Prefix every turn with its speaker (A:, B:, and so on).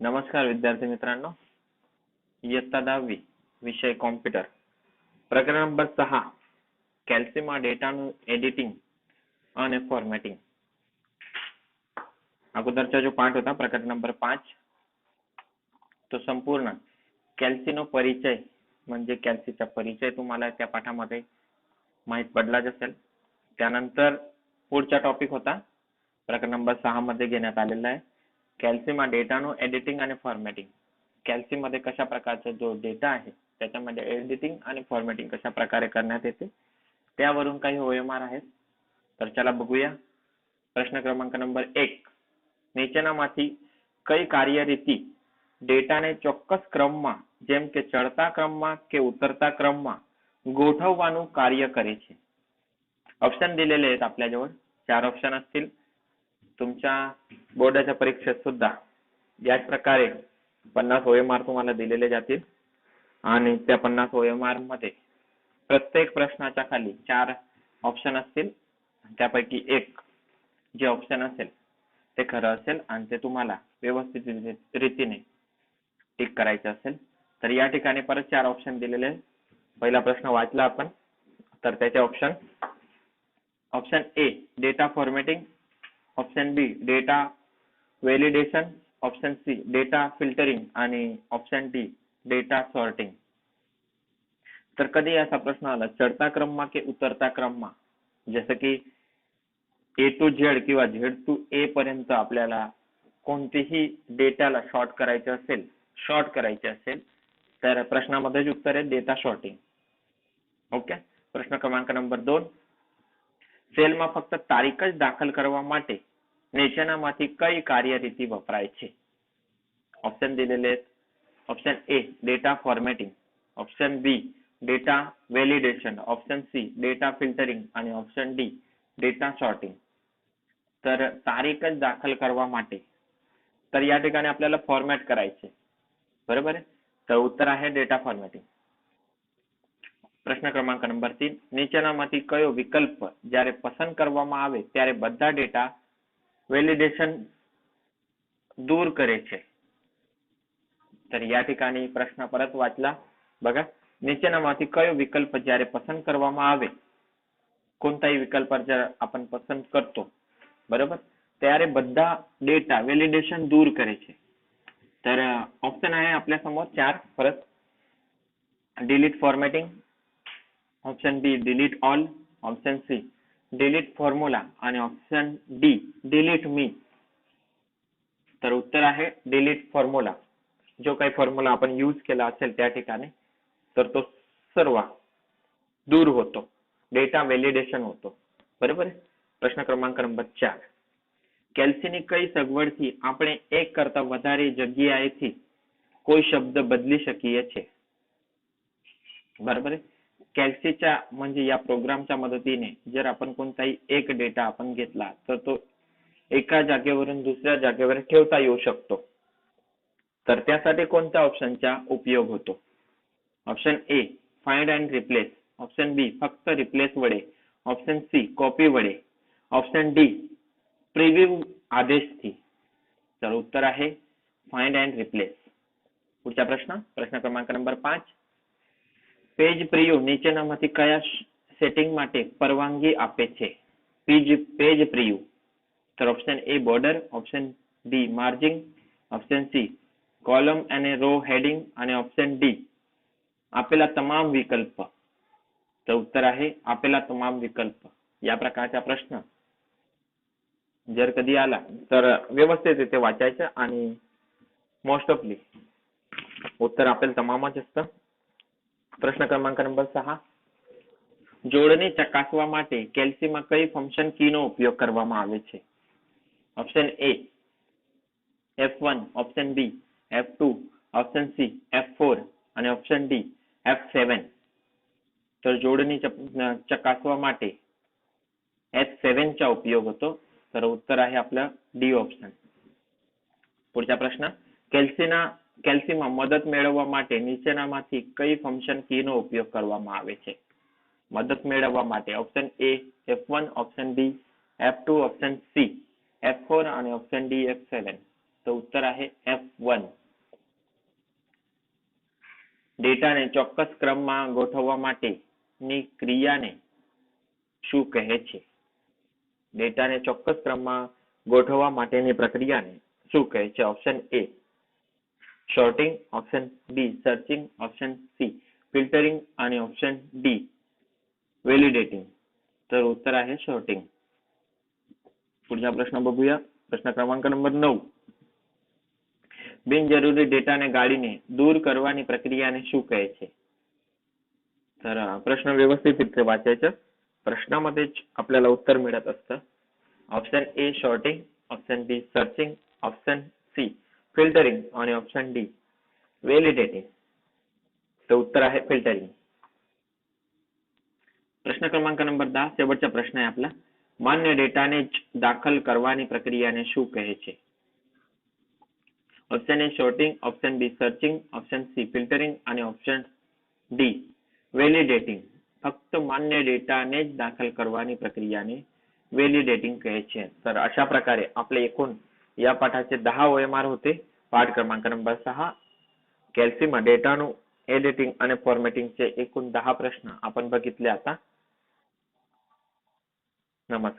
A: नमस्कार विद्यार्थी मित्रांनो. इयत्ता दहावी विषय कॉम्प्युटर प्रकरण नंबर सहा. कॅल्सिमा डेटा एडिटिंग आणि फॉर्मॅटिंग अगोदरचा जो पाठ होता प्रकरण नंबर पाच तो संपूर्ण कॅल्सिनो परिचय म्हणजे कॅल्सीचा परिचय तुम्हाला त्या पाठामध्ये माहीत पडलाच असेल. त्यानंतर पुढचा टॉपिक होता प्रकरण नंबर सहा मध्ये घेण्यात आलेला आहे. कॅल्सीमा डेटानो एडिटिंग आणि फॉर्मॅटिंग कॅल्सी मध्ये कशा प्रकारचा जो डेटा आहे त्याच्यामध्ये एडिटिंग आणि फॉर्मॅटिंग कशा प्रकारे करण्यात येते त्यावरून काही ओएमआर आहेत तर चला बघूया પ્રશ્ન ક્રમાંક નંબર એક નીચેનામાંથી કઈ કાર્યરીતિ ડેટાને ચોક્કસ ક્રમમાં જેમ કે ચડતા ક્રમમાં કે ઉતરતા ક્રમમાં ગોઠવવાનું કાર્ય કરે છે ऑप्शन दिलेले आहेत आपल्याजवळ चार ऑप्शन असतील तुमच्या बोर्डाच्या परीक्षेत सुद्धा याच प्रकारे पन्नास ओएमआर तुम्हाला दिलेले जातील. आणि त्या पन्नास ओएमआरमध्ये प्रत्येक प्रश्नाच्या खाली चार ऑप्शन असतील. त्यापैकी एक जे ऑप्शन असेल ते खरं असेल आणि ते तुम्हाला व्यवस्थित रीतीने टिक करायचं असेल. तर या ठिकाणी परत चार ऑप्शन दिलेले पहिला प्रश्न वाचला आपण. तर त्याचे option option A data formatting option B data validation option C data filtering आणि ऑप्शन डी डेटा सॉर्टिंग तर कधी असा प्रश्न आला? चढता क्रम के उतरता क्रममा? जसं की ए टू झेड किंवा झेड टू ए पर्यंत आपल्याला कोणतेही डेटाला शॉर्ट करायचे असेल शॉर्ट करायचे असेल तर प्रश्नामध्येच उत्तर आहे डेटा शॉर्टिंग ओके प्रश्न क्रमांक नंबर दोन. સેલમાં ફક્ત તારીખ જ દાખલ કરવા નીચેનામાંથી કઈ કાર્યરીતિ વપરાય છે option દિલેલે option A data formatting option B data validation option C data filtering અને ઓપ્શન ડી ડેટા सॉर्टिंग तर तारीख જ दाखल કરવા માટે तर या ठिकाणी आपल्याला फॉर्मॅट करायचे बरोबर आहे तर उत्तर आहे डेटा फॉर्मॅटिंग પ્રશ્ન ક્રમાંક નંબર तीन નીચેનામાંથી કયો વિકલ્પ જ્યારે પસંદ કરવામાં આવે ત્યારે બધા ડેટા વેલિડેશન दूर करे છે तर या ठिकाणी प्रश्न परत वाचला बघा નીચેનામાંથી કયો વિકલ્પ જ્યારે પસંદ કરવામાં આવે कोणताही विकल्प जर आपण पसंत करतो बरोबर ત્યારે બધા डेटा व्हॅलिडेशन दूर करे છે तर ऑप्शन आहे आपल्या समोर चार परत delete formatting option B delete all option C delete formula आणि ऑप्शन डी डिलीट मी तर उत्तर आहे डिलीट फॉर्म्युला जो काही फॉर्म्युला आपण यूज केला असेल त्या ठिकाणी तर तो सर्व दूर होतो डेटा व्हॅलिडेशन होतो बरोबर आहे પ્રશ્ન ક્રમાંક નંબર ચાર કેલ્સીની કઈ સગવડથી આપણે એક કરતા વધારે જગ્યાએથી કોઈ શબ્દ બદલી શકીએ છીએ बरोबर आहे कॅल्सीच्या म्हणजे या प्रोग्रामच्या मदतीने जर आपण कोणताही एक डेटा आपण घेतला तर तो एका जागेवरून दुसऱ्या जागेवर ठेवता येऊ शकतो. तर त्यासाठी कोणत्या ऑप्शनचा उपयोग होतो? Option A find and replace. Option B फक्त रिप्लेस वडे. ऑप्शन सी कॉपी वडे. ऑप्शन डी प्रिव्ह्यू आदेश थी. तर उत्तर आहे फाईंड अँड रिप्लेस. पुढचा प्रश्न प्रश्न क्रमांक नंबर पाच. પેજ પ્રિવ્યુ નીચેનામાંથી કયા સેટિંગ માટે પરવાનગી આપે છે પેજ પેજ પ્રિવ્યુ तर option A border option B margin option C column અને રો हेडिंग आणि ऑप्शन डी આપેલા તમામ વિકલ્પ तर उत्तर आहे આપેલા તમામ विकल्प या प्रकारचा प्रश्न जर कधी आला तर व्यवस्थित रित्या वाचायचं आणि मोस्ट ऑफली उत्तर આપેલ તમામ જ असतं પ્રશ્ન ક્રમાંક નંબર સहा જોડને ચકાસવા માટે કેલ્સીમાં કઈ ફંક્શન કીનો ઉપયોગ કરવામાં આવે છે? Option A, F one, option B, F two, option C, F four અને ઓપ્શન ડી, એફ સેવન. તો જોડની ચકાસવા માટે એફ सेव्हनचा उपयोग होतो तर उत्तर आहे आपलं डी ऑप्शन पुढचा પ્રશ્ન. કેલ્સીના કેલ્સીમાં મદદ મેળવવા માટે નીચેનામાંથી કઈ ફંક્શન કીનો ઉપયોગ કરવામાં આવે છે? મદદ મેળવવા માટે option A F one option B F two option C F four અને ઓપ્શન ડી એફ સેવન તો ઉત્તર आहे એફ વન ડેટાને ચોક્કસ ક્રમમાં ગોઠવવા માટેની ક્રિયાને શું કહે છે? ડેટાને ચોક્કસ ક્રમમાં ગોઠવવા માટેની પ્રક્રિયાને શું કહે છે? Option A sorting option B searching option C filtering आणि ऑप्शन डी व्हॅलिडेटिंग तर उत्तर आहे शॉर्टिंग पुढचा प्रश्न बघूया प्रश्न क्रमांक नंबर नऊ બિનજરૂરી ડેટાને ગાળીને દૂર કરવાની પ્રક્રિયાને શું કહે છે तर अं, प्रश्न व्यवस्थित रित्या वाचायचं प्रश्नामध्येच आपल्याला उत्तर मिळत असतं option A sorting option B searching option C filtering आणि ऑप्शन डी व्हॅलिडेटिंग तर उत्तर आहे फिल्टरिंग प्रश्न क्रमांक नंबर दहा शेवटचा प्रश्न आहे आपला માન્ય ડેટાને જ દાખલ કરવાની પ્રક્રિયાને શું કહે છે option A sorting option B searching option C filtering અને ઓપ્શન ડી વેલિડેટિંગ ફક્ત માન્ય ડેટાને જ દાખલ કરવાની પ્રક્રિયાને व्हॅलिडेटिंग કહે છે तर अशा प्रकारे आपले एकूण या पाठाचे दहा ओएमआर होते पाठ क्रमांक नंबर सहा. कॅल्सीमा डेटाનું एडिटिंग आणि फॉर्मॅटिंगचे एकूण दहा प्रश्न आपण बघितले आता. नमस्कार.